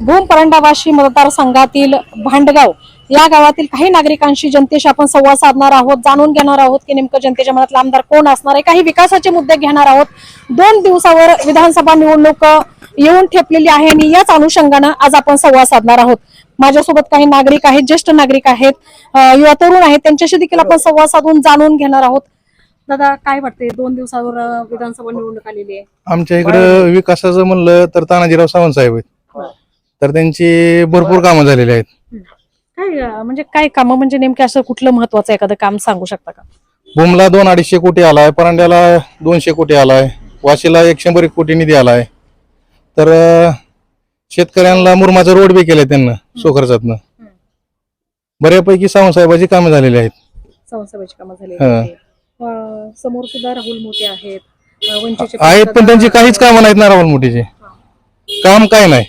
भूम परंडावाशी मतदारसंघातील भांडगाव या गावातील काही नागरिकांशी जनतेशी आपण संवाद साधणार आहोत जाणून घेणार आहोत की नेमकं जनतेच्या मनातला आमदार कोण असणार आहे. काही विकासाचे मुद्दे घेणार आहोत. दोन दिवसावर विधानसभा निवडणूक येऊन ठेपलेली आहे आणि याच अनुषंगानं आज आपण संवाद साधणार आहोत. माझ्यासोबत काही नागरिक आहेत ज्येष्ठ नागरिक आहेत युवा तरुण आहेत त्यांच्याशी देखील आपण संवाद साधून जाणून घेणार आहोत. दादा काय वाटते दोन दिवसावर विधानसभा निवडणूक आलेली आहे. आमच्या इकडं विकासाचं म्हणलं तर तानाजीराव सावंत साहेब आहेत. तर त्यांची भरपूर कामं झालेली आहेत. काय अ, म्हणजे काय काम म्हणजे नेमके असं कुठलं महत्वाचं एखादं काम सांगू शकता का? भूमला दोन अडीचशे कोटी आलाय परांड्याला दोनशे कोटी आलाय वाशीला एक शंभर एक कोटी निधी आलाय. तर अं, शेतकऱ्यांना मुरमाचं रोड बी केलंय त्यांना सोखर्चातनं बऱ्यापैकी सावंत साहेबाची कामं झालेली आहेत. संसदेची कामं झाली हा. अ, समोर सुद्धा राहुल मोठे आहेत अ, वंचितचे आहेत पण त्यांची काहीच कामं नाहीत ना राहुल मोठीचे. काम काय नाही.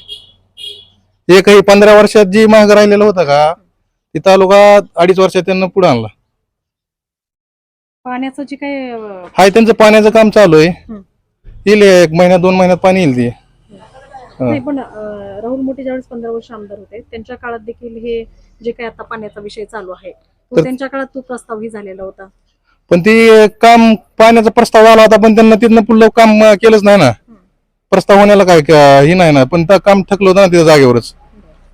एकही पंधरा वर्षात जी महाग राहिलेलं होतं का ती तालुका अडीच वर्षात त्यांना पुढे आणला. पाण्याचं जे काय अ, हाय त्यांचं पाण्याचं काम चालू आहे. येईल एक महिन्यात दोन महिन्यात पाणी येईल ते. नाही पण अ, राहुल मोठे ज्यावेळेस पंधरा वर्ष आमदार होते त्यांच्या काळात देखील हे जे काही आता पाण्याचा विषय चालू आहे तो तर- त्यांच्या काळात तो प्रस्तावही झालेला होता. पण ते काम पाण्याचा प्रस्ताव आला होता पण त्यांना तिथनं पुढलं काम अं, केलंच नाही ना. प्रस्ताव होण्याला काय क- हे नाही ना. पण त्या काम ठकलं होतं ना तिथं जागेवरच.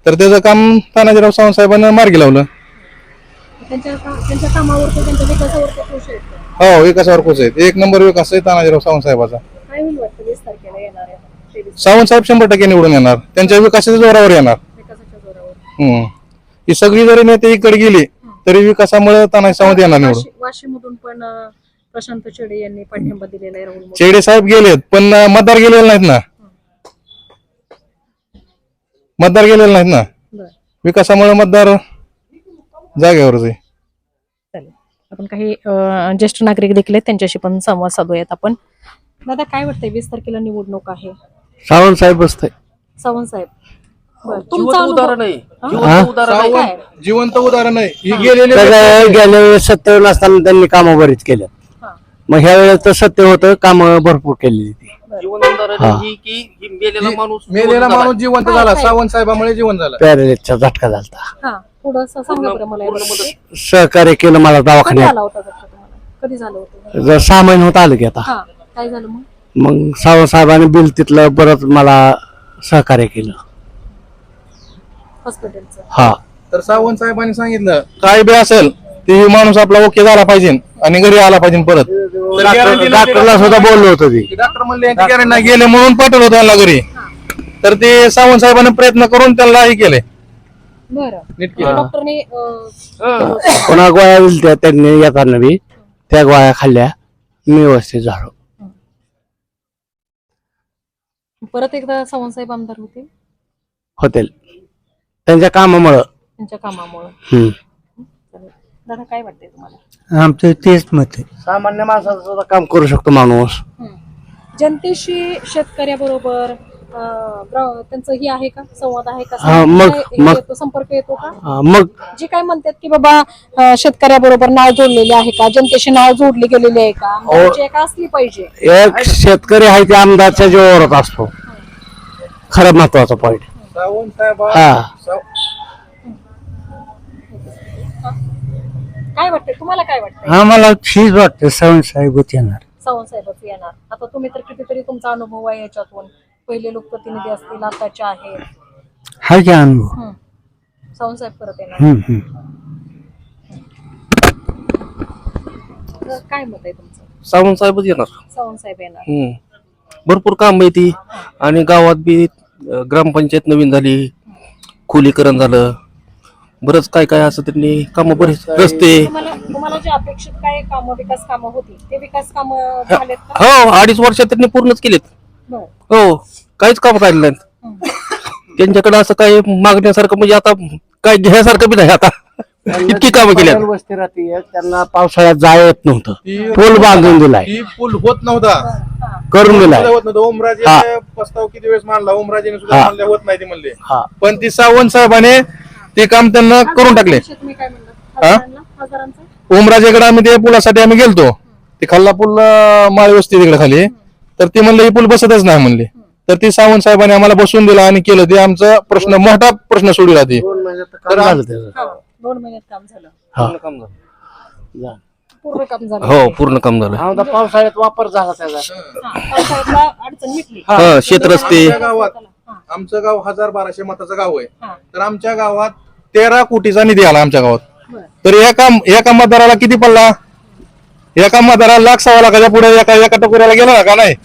तर त्याचं काम तानाजीराव सावंत साहेबांना मार्गी लावलं. त्यांच्या का- त्यांच्या कामावर तो त्यांच्या विकासावर तो खुश आहे हो विकासावर कोच आहेत. एक नंबर विकास आहे तानाजीराव सावंत साहेबाचा. काय होईल वाटतं? वीस तारखेला येणार आहे. तेवीस सावंत साहेब शंभर टक्के निवडून येणार. त्यांच्या विकासाच्या जोरावर येणार. विकासाच्या जोरावर. हम्म. ही सगळी जरी नेते इकडे गेली तरी विकासामुळे तानाजी सावंत येणार निवडून. वाशी पण अ, प्रशांत चेडे यांनी पाठिंबा दिलेला आहे राहुल चेडे साहेब गेलेत पण मतदार गेलेले नाहीत ना. मतदार गेलेले नाहीत ना? बरं. विकासामुळे मतदार जागेवरच आहे चालेल. आपण काही अ, ज्येष्ठ नागरिक देखील आहेत त्यांच्याशी पण संवाद साधूयात आपण. दादा काय वाटतंय? वीस तारखेला निवडणूक आहे. सावंत साहेब बसतंय. सावंत साहेब. बरं, तुमचा अनुभव- उदाहरण आहे. हा? जिवंत उदाहरण आहे. काय? जिवंत उदाहरण आहे. ही गेलेले त्याच्या गेल्या वेळेस सत्य नसताना त्यांनी कामं बरीच केलं हा. मग ह्या वेळेस तर सत्य होतं कामं भरपूर केलेली ती. जिवंत उदाहरण हा. ही की ही मेलेला माणूस मेलेला जिवंत झाला. माणूस जिवंत झाला सावंत साहेबामुळे जिवंत झाला. पॅरेलेटचा झटका झाला हा थोडंसं सांगा बरं मला याबद्दल. सहकार्य केलं मला कधी दवाखान्यात. झाला होता झटका तुम्हाला? कधी झालं होतं? जर सहा महिने होत आलं की आता. हा काय झालं मग? मग सावंत साहेबांनी बिल तिथलं परत मला सहकार्य केलं. हॉस्पिटलचं. हा. तर सावंत साहेबांनी सांगितलं काय बी असेल ते माणूस आपला ओके झाला पाहिजे आणि घरी आला पाहिजे परत. नाही डॉक्टरला सुद्धा बोललो होतो ती. डॉक्टर म्हणले यांची guarantee नाही गेले म्हणून पाठवलं होतं त्यांना घरी. तर ते सावंत साहेबांनी प्रयत्न करून त्यांना हे केले. बरं. नीट डॉक्टरने अं, पुन्हा गोळ्या दिल्या त्यांनी येताना बी त्या गोळ्या खाल्ल्या मी व्यवस्थित झालो. परत एकदा सावंत साहेब आमदार होते हॉटेल त्यांच्या कामामुळं. त्यांच्या कामामुळे. हम्म. दादा काय वाटतंय तुम्हाला? आमचं तेच मत आहे. सामान्य माणसाचं सुद्धा काम करू शकतो माणूस. जनतेशी शेतकऱ्याबरोबर अं, ग्रा- त्यांचं ही आहे का? संवाद आहे का? हा, मग- काय हे मग- येतो, संपर्क येतो का? हा, मग जे काय म्हणतात की बाबा अं, शेतकऱ्याबरोबर नाळ जोडलेले आहे का? जनतेशी नाळ जोडली गेलेली आहे का? एक असली पाहिजे? एक शेतकरी आहे ते आमदारच्या जीवावरच असतो. खरं महत्त्वाचा पॉइंट सावंत साहेब हा. काय वाटतंय? तुम्हाला काय वाटतंय? आम्हाला हीच वाटतं सावंत साहेबच येणार. सावंत साहेबच येणार. आता तुम्ही तर कितीतरी तुमचा अनुभव आहे याच्यातून. पहिले लोकप्रतिनिधी असतील आताचे आहेत. हा की अनुभव? हम्म. सावंत साहेब परत येणार. हम्म, हम्म. तर काय मत आहे तुमचं? सावंत साहेबच येणार. सावंत साहेब येणार. हम्म. भरपूर काम आहे ती. आणि गावात बी अं, ग्रामपंचायत नवीन झाली. खोलीकरण झालं. बरंच काय काय असं त्यांनी कामं बरेच रस्ते तुम्हाला तुम्हाला जे अपेक्षित काय काम विकास कामं होती ते विकास कामं झालेत का? हो अडीच वर्षात त्यांनी पूर्णच केलेत. बरं. हो काहीच काम राहिलं नाहीत. त्यांच्याकडे असं काही मागण्यासारखं म्हणजे आता काय घ्यायसारखं बी नाही आता. इतकी कामं केल्यात. वस्ती राहते एक, त्यांना पावसाळ्यात जाय येत नव्हतं. ती- पूल बांधून दिलाय. ही पूल होत नव्हता. करून दिलाय. होत नव्हतं. ओमराजे प्रस्ताव किती वेळेस मांडला? ओमराजेने सुद्धा हा. होत नाही ते म्हणले. हा. पण ती सावंत साहेबाने ते काम त्यांना करून टाकले. तुम्ही काय म्हणला? हा? हजारांना? हजारांचा? ओमराजेकडे आम्ही ते पुलासाठी आम्ही गेलतो. ते खाल्ला पूल अं, माळी वस्ती तिकडे खाली. तर ते म्हणले ही पूल बसतच नाही म्हणले. तर ती सावंत साहेबांनी आम्हाला बसून दिला आणि केलं. ते आमचा प्रश्न मोठा प्रश्न सोडला ते दोन महिन्यात काम झालं त्याचं. दोन महिन्यात काम झालं. पूर्ण काम झालं. पूर्ण काम झालं. हो पूर्ण काम झालं. आमदा पावसाळ्यात वापर झाला त्याचा. हा, पावसाळ्यातला अडचण मिटली. हा शेत रस्ते आमच्या गावात. आमचं गाव हजार बाराशे मताचं गाव आहे. हा. तर आमच्या गावात तेरा कोटीचा निधी आला आमच्या गावात. तर एका एका मतदाराला किती पडला? एका मतदाराला लाख सव्वा लाखाच्या पुढे एका एका टकोऱ्याला गेला ना का नाही?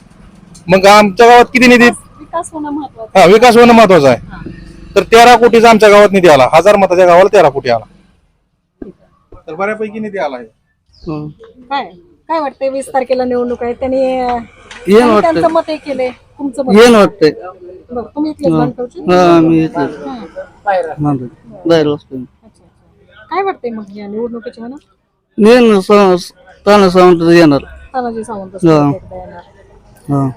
मग आमच्या गावात किती निधी? विकास होणं महत्वाचं. हा विकास होणं महत्वाचं आहे. तर तेरा कोटीचा आमच्या गावात निधी आला. हजार मताच्या गावाला तेरा कोटी आला. तर बऱ्यापैकी निधी आला आहे काय काय वाटतंय? वीस तारखेला निवडणूक आहे. त्यांनी. त्यांचं मत हे केलंय. तुमचं येन वाटतंय. बरं, तुम्ही इथलेच बांधकावचे? हा मी इथं हं. म्हणतो बाहेर बसतो अच्छा, अच्छा. काय वाटतंय मग या निवडणुकीच्या म्हणा येणार ताना सावंत येणार तानाजी सावंत हा. एकदा येणार. हा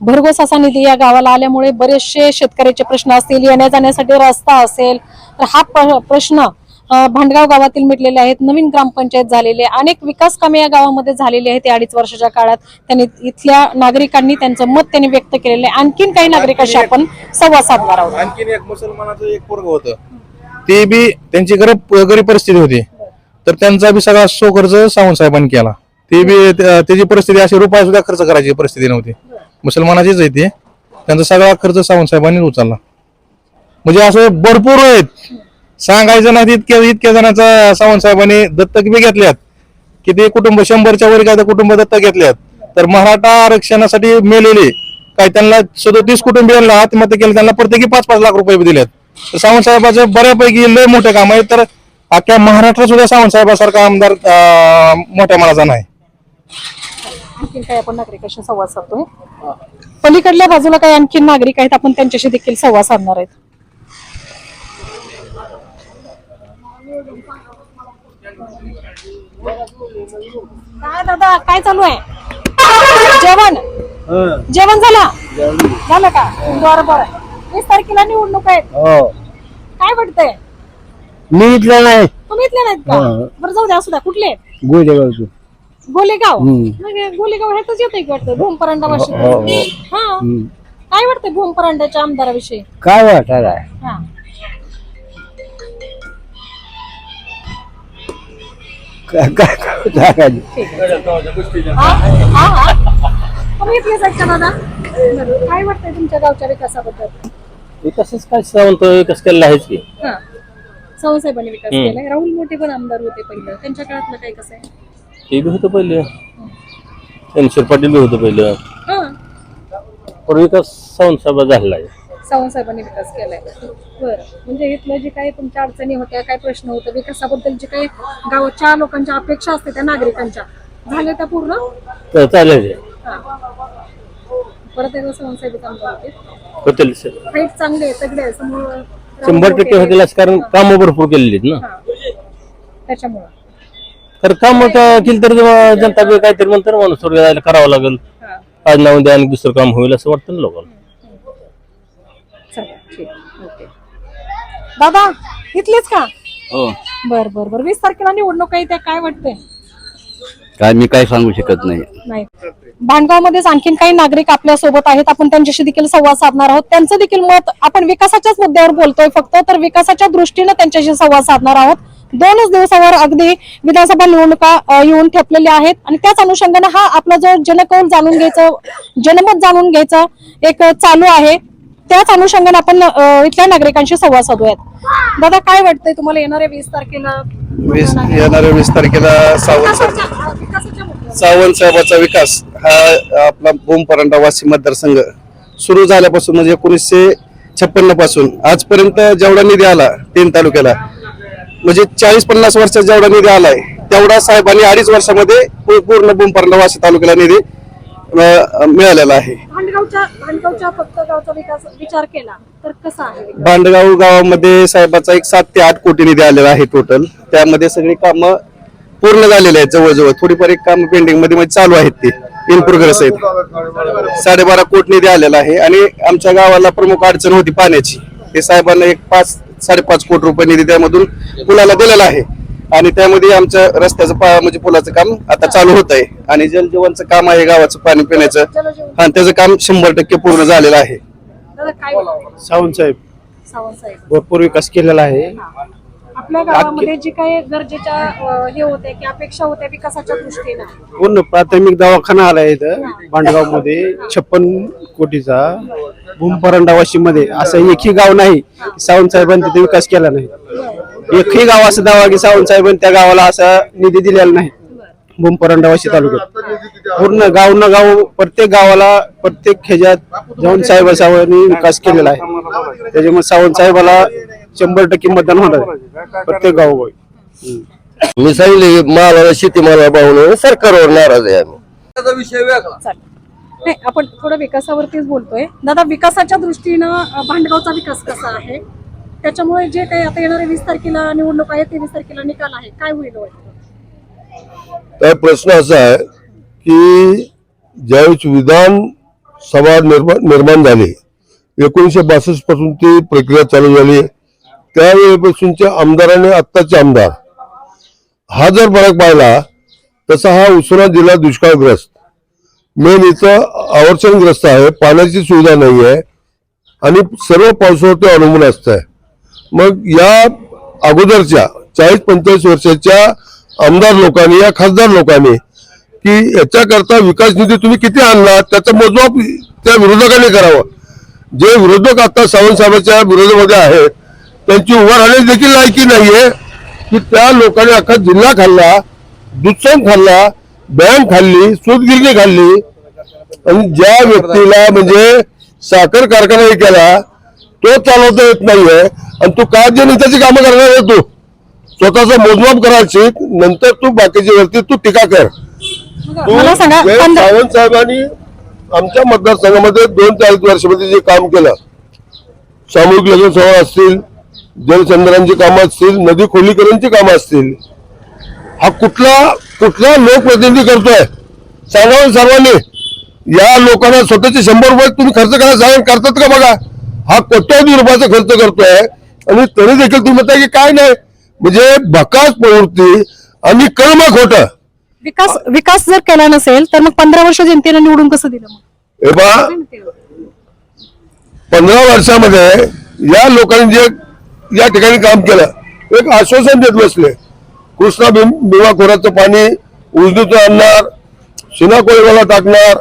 भरघोस असा निधी या गावाला आल्यामुळे बरेचसे शेतकऱ्याचे प्रश्न असतील येण्या जाण्यासाठी रस्ता असेल तर हा प्र- प्रश्न भांडगाव गावातील मिटलेले आहेत नवीन ग्रामपंचायत झालेले अनेक विकास कामे या गावामध्ये झालेली आहेत या अडीच वर्षाच्या काळात. त्यांनी इथल्या नागरिकांनी त्यांचं मत त्यांनी व्यक्त केलेलं आहे. आणखीन काही नागरिकांशी आपण संवाद साधणार आहोत. आणखीन एक मुसलमानाचं एक पोरग होतं. ते बी त्यांची गरीब गरीब परिस्थिती होती. तर त्यांचा बी सगळा सो खर्च सावंत साहेबांनी केला. ते बी त्याची परिस्थिती अशी रुपये सुद्धा खर्च करायची परिस्थिती नव्हती. मुसलमानाचीच आहे ते. त्यांचा सगळा खर्च सावंत साहेबांनी उचलला. म्हणजे असं भरपूर आहेत. सांगायचं नाही इतक्या इतक्या जणांचा सावंत साहेबांनी दत्तक बी घेतल्यात. की ते कुटुंब शंभरच्या वर काय कुटुंब दत्तक घेतल्यात. तर मराठा आरक्षणासाठी मेलेले काय त्यांना सदोतीस कुटुंबियांना आत्महत्या केली त्यांना प्रत्येकी पाच पाच लाख रुपये दिलेत. तर सावंत साहेबाचं बऱ्यापैकी लय मोठं काम आहे तर अख्ख्या महाराष्ट्रात सुद्धा सावंत साहेबासारखा आमदार अं, मोठ्या मनाचा नाही. आणखीन आपण नागरिकांशी संवाद साधतोय? पलीकडल्या बाजूला काही आणखी नागरिक आहेत आपण त्यांच्याशी देखील संवाद साधणार आहेत. काय दादा काय चालू आहे? जेवण? जेवण झालं? झालं का? बरं बरं. वीस तारखेला निवडणूक आहेत. हो. काय वाटतंय? मी इथलं नाही. तुम्ही इथले नाहीत का? बरं जाऊ द्या असू द्या. कुठले आहेत? गोदेगावचं गोलेगाव? मग हे गोलेगाव ह्याच येत वाटतं? भूमपरांडा भाषेत हा काय वाटतंय भूमपरांड्याच्या आमदाराविषयी? काय वाटायला? काय काय. तुम्ही दादा. काय वाटतंय तुमच्या गावच्या विकासाबद्दल विकासच काय सावंत विकास केलेला आहेच की हा विकास केलाय. राहुल मोठे पण आमदार होते पहिलं. त्यांच्या काळातलं काय कसं आहे? ते बी होतं पहिलं. रणशोर पाटील बी होतं पहिलं. हा. पण विकास सावंत साहेब झालेला आहे. सावंतसाहेबांनी विकास केलाय. बरं म्हणजे इथलं जे काही तुमच्या अडचणी होत्या काय प्रश्न होते विकासाबद्दल जे काही गावाच्या लोकांच्या अपेक्षा असते त्या नागरिकांच्या झाल्या त्या पूर्ण? तर चालेल हा. परत एकदा सावंतसाहेब होते होतील सर. हाईट चांगले आहे तगडे आहे समोर शंभर टक्के होतीलच कारण कामं भरपूर केलेली आहेत ना. हा. त्याच्यामुळं. तर काम केली तर जनता बी काहीतरी म्हणतात माणूस जायला करावं लागेल. हा. आज ना उद्या आणि दुसरं काम होईल असं वाटतं ना लोकांना. ओके दादा इथलेच का? हो. बर बर बर. वीस तारखेला निवडणूक आहे त्या काय वाटतंय? काय मी काय सांगू शकत नाही. नाही. भांडगाव मध्येच आणखीन काही नागरिक आपल्यासोबत आहेत. आपण त्यांच्याशी देखील संवाद साधणार आहोत. त्यांचं देखील मत आपण विकासाच्याच मुद्द्यावर बोलतोय फक्त तर विकासाच्या दृष्टीने त्यांच्याशी संवाद साधणार आहोत. दोनच दिवसावर अगदी विधानसभा निवडणुका येऊन ठेपलेल्या आहेत. आणि त्याच अनुषंगाने हा आपला जो जनकौल जाणून घ्यायचं जनमत जाणून घ्यायचं एक चालू आहे. त्याच अनुषंगाने आपण इथल्या नागरिकांशी संवाद साधूयात. दादा काय वाटतंय तुम्हाला येणाऱ्या वीस तारखेला? वीस येणाऱ्या वीस तारखेला सावंत साहेब. सावंत साहेबाचा विकास हा आपला भूमपरांडा वासी मतदारसंघ सुरू झाल्यापासून म्हणजे एकोणीसशे छप्पन्नपासून आजपर्यंत जेवढा निधी आला तीन तालुक्याला म्हणजे चाळीस पन्नास वर्षात जेवढा निधी आलाय तेवढा साहेबांनी अडीच वर्षामध्ये पूर्ण भूमपरांडा वासी तालुक्याला निधी मिळालेला आहे. भांडगावच्या भांडगावच्या फक्त गावचा विकास विचार केला तर कसा आहे? भांडगाव गावामध्ये साहेबाचा एक सात ते आठ कोटी निधी आलेला आहे टोटल त्यामध्ये सगळी कामं पूर्ण झालेली आहेत जवळजवळ. थोडीफार एक काम पेंडिंगमध्ये म्हणजे चालू आहेत ते इन प्रोग्रेस आहेत. साडेबारा कोटी निधी आलेला आहे आणि आमच्या गावाला प्रमुख अडचण होती पाण्याची. ते साहेबांना एक पाच साडेपाच कोटी रुपये निधी त्यामधून पुलाला दिलेला आहे. आणि त्यामध्ये आमच्या रस्त्याचं पा म्हणजे पुलाचं काम आता चालू होत आहे आणि जलजीवनचं काम आहे गावाचं पाणी पिण्याचं. हा त्याचं काम शंभर टक्के पूर्ण झालेलं आहे. दादा काय साहेब सावंत साहेब. भरपूर विकास केलेला आहे. आपल्या गावामध्ये जी काही गरजेच्या अं, हे होते की अपेक्षा होत्या विकासाच्या दृष्टीनं. पूर्ण प्राथमिक दवाखाना आला इथं भांडगावमध्ये छप्पन कोटीचा भूमपरंडा वाशी मध्ये असं एकही गाव नाही. की सावंत साहेबांनी तिथे विकास केला नाही. एकही गाव असं दावा की सावंत साहेबांनी त्या गावाला असा निधी दिलेला नाही. भूमपरंडा वाशी तालुक्यात. पूर्ण गाव न गाव प्रत्येक गावाला प्रत्येक ह्याच्यात जाऊन साहेब साहेबांनी विकास केलेला आहे. त्याच्यामुळे सावंत साहेबाला शंभर टक्के मतदान होणार आहे. प्रत्येक गावोगावी मी सांगितले मालाला शेतीमाला पाहून सरकारवर नाराज आहे आम्ही. नाही आपण थोडं विकासावरतीच बोलतोय. दादा विकासाच्या दृष्टीनं भांडगावचा विकास कसा आहे? त्याच्यामुळे जे काही आता येणारे वीस तारखेला निवडणूक आहे ते वीस तारखेला निकाल आहे. काय होईल हो तर प्रश्न असा आहे की ज्यावेळेस विधान सभा निर्माण निर्माण झाली एकोणीसशे बासष्टपासून ती प्रक्रिया चालू झाली त्यावेळेपासूनच्या आमदाराने आत्ताचे आमदार हा जर फरक पाहिला तसा हा उसुरा जिल्हा दुष्काळग्रस्त. मेन इथं अडचणग्रस्त आहे पाण्याची सुविधा नाही आहे आणि सर्व पावसावर ते अवलंबून असतं आहे मग या अगोदरच्या चाळीस पंचेचाळीस वर्षाच्या आमदार लोकांनी या खासदार लोकांनी की याच्याकरता विकास निधी तुम्ही किती आणला त्याचा मोजमाप त्या विरोधकांनी करावं. जे विरोधक आता सावंत साहेबांच्या विरोधामध्ये आहेत त्यांची उभा राहण्याची देखील लायकी नाहीये की त्या लोकांनी अख्खा जिल्हा खाल्ला दुधसम खाल्ला बँक खाल्ली सूतगिरणी खाल्ली. आणि ज्या व्यक्तीला म्हणजे साखर कारखाना केला तो चालवता येत नाहीये. आणि तू काय जे नेत्याची कामं करणार आहे तू? स्वतःचा मोजमाप करायची नंतर तू बाकीच्या वरती तू टीका कर. तू मला सांगा जे पंधरा सावंत साहेबांनी आमच्या मतदारसंघामध्ये दोन चाळीस वर्षामध्ये जे काम केलं सामूहिक लग्न सोहळा असतील जलचंद्रांची कामं असतील नदी खोलीकरणची कामं असतील हा कुठला कुठला लोकप्रतिनिधी करतोय? सांगावं सर्वांनी. या लोकांना स्वतःचे शंभर रुपये तुम्ही खर्च करायला सांगा करतात का बघा? हा कोट्यावधी रुपयाचा खर्च करतोय. आणि तरी देखील तुम्ही म्हणताय की काय नाही? म्हणजे बकास प्रवृत्ती आणि कर्म खोटं. विकास विकास जर केला नसेल तर मग पंधरा वर्ष जनतेनं निवडून कसं दिलं मग? हे बा पंधरा वर्षामध्ये या लोकांनी जे या ठिकाणी काम केलं एक आश्वासन देत बसले. कृष्णा भीम भीमा खोऱ्याचं पाणी उजनीतून आणणार शिना कोळेगावला टाकणार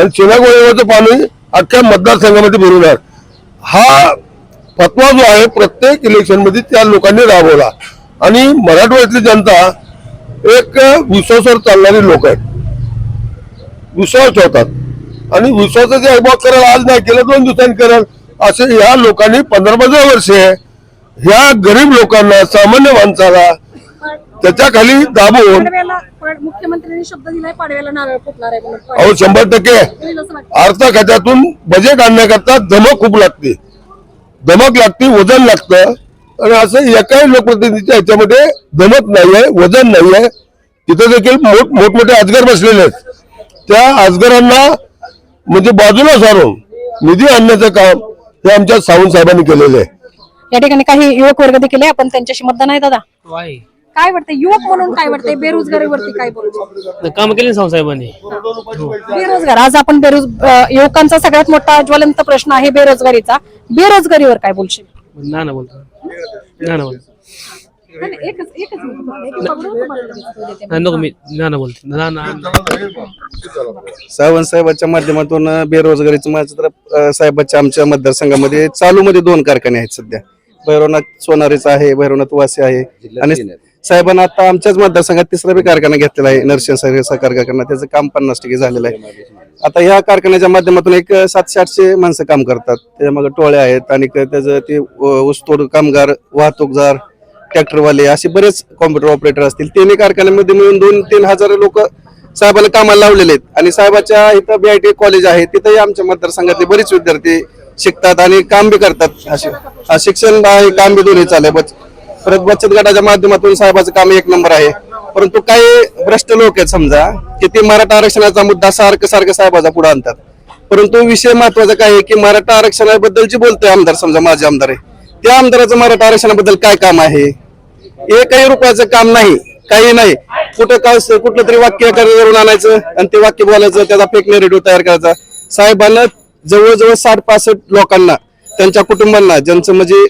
आणि शिना कोळेगावचं पाणी अख्ख्या मतदारसंघामध्ये भरवणार. हा फतवा जो आहे प्रत्येक इलेक्शनमध्ये त्या लोकांनी राबवला. आणि मराठवाड्यातली जनता एक विश्वासावर चालणारी लोक आहेत. विश्वास ठेवतात. आणि विश्वासाचे अहवाल करेल आज नाही केलं दोन दिवसांनी करेल असे ह्या लोकांनी पंधरा पंधरा वर्षे ह्या गरीब लोकांना सामान्य माणसाला त्याच्याखाली दाबून मुख्यमंत्र्यांनी शब्द दिलाय पाडव्याला नारळ फुटणार आहे अहो शंभर टक्के. अर्थ खात्यातून बजेट आणण्याकरता धमक खूप लागते. धमक लागते वजन लागतं. आणि असं एकाही लोकप्रतिनिधीच्या ह्याच्यामध्ये धमक नाहीये वजन नाहीये. तिथे देखील मोठ मोठमोठे अजगर बसलेले आहेत. त्या अजगरांना म्हणजे बाजूला सारून निधी आणण्याचं काम हे आमच्या सावंत साहेबांनी केलेलं आहे. या ठिकाणी काही युवक वर्ग देखील आहे. आपण त्यांच्याशी मतदान आहे दादा. काय वाटतं युवक म्हणून काय वाटतंय? बेरोजगारीवरती काय बोलतो काम केले ना साहेबांनी बेरोजगार. आज आपण बेरोज अं, युवकांचा सगळ्यात मोठा ज्वलंत प्रश्न आहे बेरोजगारीचा. बेरोजगारीवर काय बोलशील? ना ना बोलतो. ना ना बोलतो एकच एकच मिनिट. एकच पकडून तुम्हाला लगेच देते. ना नको मी ना ना बोलते ना ना सावंत साहेबांच्या माध्यमातून बेरोजगारीचं माझं तर अं, साहेबांच्या आमच्या मतदारसंघामध्ये चालूमध्ये दोन कारखाने आहेत सध्या. भैरवनाथ सोनारीचा आहे भैरवनाथ वासी आहे आणि साहेबांना आता आमच्याच मतदारसंघात तिसरा बी कारखाना घेतलेला आहे नरसिंह सहकार कारखाना. त्याचं काम पन्नास टक्के झालेलं आहे. आता ह्या कारखान्याच्या माध्यमातून एक सातशे आठशे माणसं काम करतात. त्याच्यामागे टोळे आहेत आणि त्याचं ते ऊसतोड कामगार वाहतूकदार ट्रॅक्टरवाले असे बरेच कॉम्प्युटर ऑपरेटर असतील. तिन्ही कारखान्यामध्ये मिळून दोन तीन हजार लोक साहेबांना कामाला लावलेले आहेत. आणि साहेबाच्या इथं बी आय टी कॉलेज आहे तिथंही आमच्या मतदारसंघातले बरेच विद्यार्थी शिकतात आणि काम बी करतात. असे शिक्षण आहे काम बी दोन्ही चालू आहे परत बचत गटाच्या माध्यमातून साहेबाचं काम एक नंबर आहे. परंतु काही भ्रष्ट लोक आहेत समजा की ते मराठा आरक्षणाचा मुद्दा सारखं सारखं साहेबाचा पुढे आणतात. परंतु विषय महत्त्वाचा काय आहे की मराठा आरक्षणाबद्दल जे बोलतोय आमदार समजा माझे आमदार आहे. त्या आमदाराचं मराठा आरक्षणाबद्दल काय काम आहे? एकही रुपयाचं काम नाही काही नाही. कुठं काय कुठलं तरी वाक्य करून आणायचं आणि ते वाक्य बोलायचं त्याचा फेक नेरेटिव्ह तयार करायचा. साहेबांना जवळजवळ साठ पासष्ट लोकांना त्यांच्या कुटुंबांना ज्यांचं म्हणजे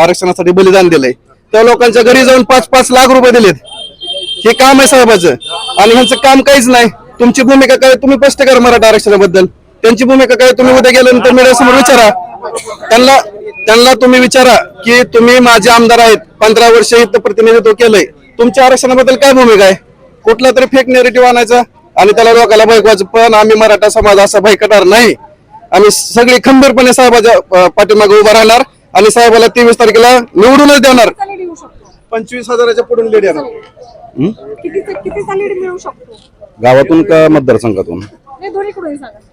आरक्षणासाठी बलिदान दिलंय. त्या लोकांच्या घरी जाऊन पाच पाच लाख रुपये दिलेत. हे काम आहे साहेबाचं. आणि ह्यांचं काम काहीच नाही. तुमची भूमिका काय? तुम्ही स्पष्ट करा मराठा आरक्षणाबद्दल. त्यांची भूमिका काय? तुम्ही उद्या गेल्यानंतर मीडियासमोर विचारा. त्यांना त्यांना तुम्ही विचारा की तुम्ही माझे आमदार आहेत. पंधरा वर्ष इथं प्रतिनिधित्व केलंय. तुमच्या आरक्षणाबद्दल काय भूमिका आहे? कुठला तरी फेक नेरेटिव्ह आणायचा आणि त्याला लोकांना भयकवायचं पण आम्ही मराठा समाज असा भयकटणार नाही. आम्ही सगळी खंबीरपणे साहेबाच्या पाठीमागे उभा राहणार. आणि साहेबाला तेवीस तारखेला निवडूनच देणार. पंचवीस हजाराच्या पुढून लीड गावातून का मतदारसंघातून?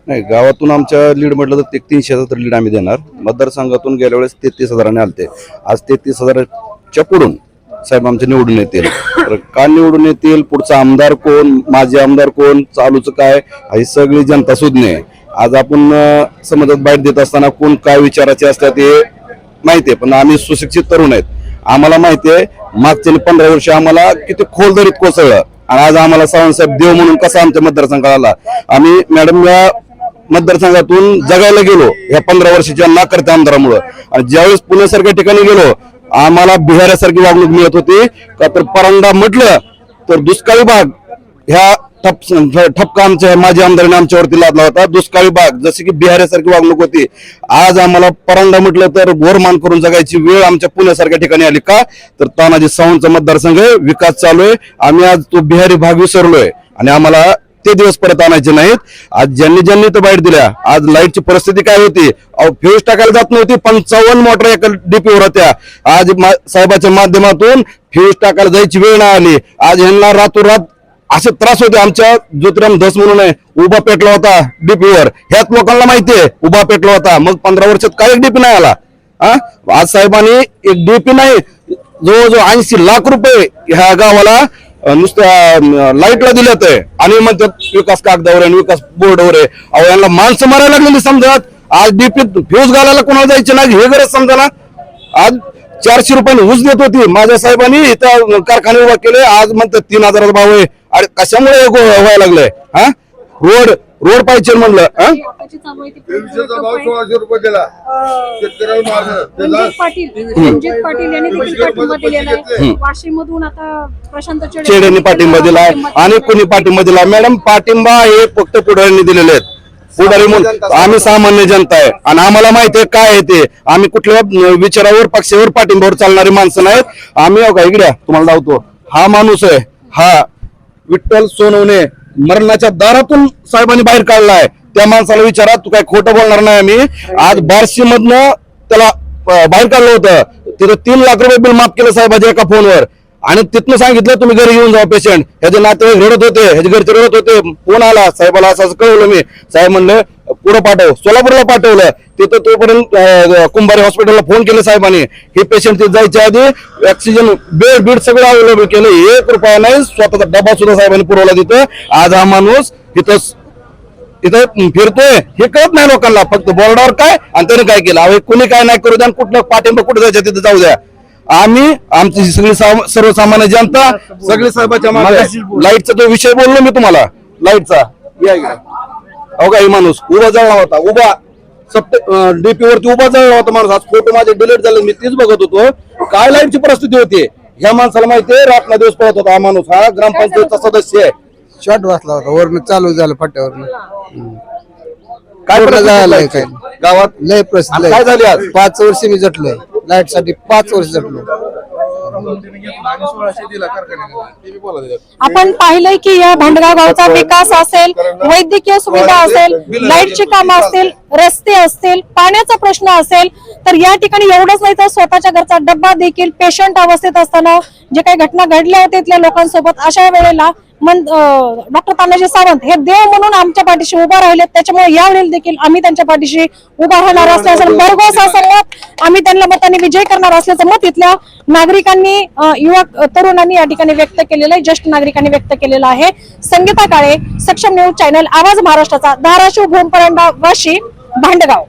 नाही गावातून आमच्या लीड म्हटलं तर ते तीनशेचा तर लीड आम्ही देणार. मतदारसंघातून गेल्या वेळेस तेहतीस हजाराने आलते. आज तेहतीस हजाराच्या पुढून साहेब आमचे निवडून येतील. तर का निवडून येतील? पुढचा आमदार कोण? माझे आमदार कोण? चालूच काय? ही सगळी जनता सुज्ञ आहे. आज आपण समाजात बाईट देत असताना कोण काय विचाराचे असतात हे माहिती आहे पण आम्ही सुशिक्षित तरुण आहेत. आम्हाला माहिती आहे मागच्या पंधरा वर्ष आम्हाला किती खोल दरीत कोसळलं. आणि आज आम्हाला सावंतसाहेब देव म्हणून कसा आमच्या मतदारसंघात आला. आम्ही मॅडम या मतदारसंघातून जगायला गेलो या पंधरा वर्षाच्या नाकर्त्या आमदारामुळं आणि ज्यावेळेस पुण्यासारख्या ठिकाणी गेलो आम्हाला बिहारासारखी वागणूक मिळत होती. का तर परांडा म्हटलं तर दुष्काळी भाग ह्या ठप ठपका आमच्या माजी आमदाराने आमच्यावरती लादला होता. दुष्काळी भाग जसे की बिहारासारखी वागणूक होती. आज आम्हाला परांडा म्हटलं तर गोरमान करून जगायची वेळ आमच्या पुण्यासारख्या ठिकाणी आली का? तर तानाजी सावंतचा मतदारसंघ विकास चालू आहे. आम्ही आज तो बिहारी भाग विसरलोय आणि आम्हाला ते दिवस परत आणायचे नाहीत. आज ज्यांनी ज्यांनी तर बाईट दिल्या आज लाईटची परिस्थिती काय होती? अहो फ्यूज टाकायला जात नव्हती पंचावन्न मोटर एका डीपीवर होत्या. आज मा- साहेबाच्या माध्यमातून फ्यूज टाकायला जायची वेळ नाही आली. आज यांना रातोरात असे त्रास होते आमच्या ज्योतिराम धस म्हणून आहे. उभा पेटला होता डीपीवर. ह्याच लोकांना माहितीये उभा पेटला होता. मग पंधरा वर्षात काय एक डीपी नाही आला? आज साहेबांनी एक डीपी नाही जवळजवळ ऐंशी लाख रुपये ह्या गावाला नुसत्या लाईटला दिले आहे आणि म्हणतात विकास कागदावर आहे आणि विकास बोर्डवर आहे. अहो यांना माणसं मारायला लागलेली समजत. आज डीपी फ्यूज घालायला कोणाला जायचे नाही हे गरज समजा ना आज चारशे रुपयाने ऊस देत होती. माझ्या साहेबांनी इथं कारखाने उभा केले. आज म्हणतात तीन हजाराचा भाव आहे. अरे कशामुळे हे व्हायला लागलंय? हा? रोड रोड पाहिजे म्हणलं हा? आताची चालू आहे ती तीनशेचा भाव सोळाशे रुपये दिला. शेतकऱ्याला मारलं. त्याला रणजित पाटील रणजित पाटील यांनी देखील पाठिंबा दिलेला आहे. वाशिम मधून आता प्रशांत चेडे चेड्यांनी पाठिंबा दिलाय आणि कोणी पाठिंबा दिला? मॅडम पाठिंबा हे फक्त पुढाऱ्यांनी दिलेले आहेत. पुढारी म्हणून आम्ही सामान्य जनता आहे. आणि आम्हाला माहिती आहे काय आहे ते. आम्ही कुठल्या विचारावर पक्षावर पाठिंबावर चालणारी माणसं नाहीत. आम्ही अहो का इकड्या तुम्हाला लावतो हा माणूस आहे. हा विठ्ठल सोनवणे मरणाच्या दारातून साहेबांनी बाहेर काढलाय. त्या माणसाला विचारा तू काय खोटं बोलणार नाही आम्ही. आज बार्शी मधनं त्याला बाहेर काढलं होतं. तिथं तीन लाख रुपये बिल माफ केलं साहेबाच्या एका फोनवर. आणि तिथनं सांगितलं तुम्ही घरी घेऊन जावा पेशंट ह्याचे नातेवाईक रडत होते ह्याचे घरचे रडत होते फोन आला साहेबाला असं कळवलं मी. साहेब म्हणलं पुढं पाठव. सोलापूरला पाठवलं. तिथं तोपर्यंत कुंभारी हॉस्पिटलला फोन केले साहेबांनी. हे पेशंट तिथे जायच्या आधी ऑक्सिजन बेड बीड सगळं अवेलेबल केलं. एक रुपया नाही स्वतःचा डबा सुद्धा साहेबांनी पुरवला तिथं. आज हा माणूस तिथं इथं फिरतोय. हे कळत नाही लोकांना. फक्त बोर्डावर काय आणि त्याने काय केलं? अवे कुणी काय नाही करू द्या आणि कुठलं पाठिंबा कुठे जायचं तिथं जाऊ द्या. आम्ही आमची सगळी साम- सर्वसामान्य जनता सगळी साहेबाच्या मागे लाईटचा जो विषय बोललो मी तुम्हाला. लाईटचा. या इकडे. अहो का हे माणूस उभा जळला होता. उभा. सप्टे डीपी वरती उभा जळला होता माणूस. आज फोटो माझे डिलीट झाले. मी तीच बघत होतो. काय लाईटची परिस्थिती होती? ह्या माणसाला माहितीये रात्रा दिवस पळत होता हा माणूस. हा ग्रामपंचायतचा सदस्य आहे. शॉट वाचला होता. वरनं चालू झालं फाट्यावरनं. काय? काय. गावात? लय प्रसिद्ध आणि काय झाली आज? पाच वर्ष मी जटलोय. लाइटसाठी पाच वर्ष जगलो आपण पाहिलंय की या भांडगाव गावचा विकास असेल वैद्यकीय सुविधा असेल लाईटची कामं असतील रस्ते असतील पाण्याचा प्रश्न असेल तर या ठिकाणी एवढंच नाही तर स्वतःच्या घरचा डब्बा देखील पेशंट अवस्थेत असताना जे काही घटना घडल्या होत्या इथल्या लोकांसोबत अशा वेळेला डॉक्टर तानाजी सावंत हे देव म्हणून आमच्या पाठीशी उभा राहिले त्याच्यामुळे यावेळी देखील आम्ही त्यांच्या पाठीशी उभा राहणार असल्याचं भरघोस असं मत आम्ही त्यांना मताने विजय करणार असल्याचं मत इथल्या नागरिकांनी युवक तरुणांनी या ठिकाणी व्यक्त केलेलं आहे ज्येष्ठ नागरिकांनी व्यक्त केलेलं आहे. संगीता काळे सक्षम न्यूज चॅनल आवाज महाराष्ट्राचा धाराशिव भूमपरंडा वाशी भांडगाव.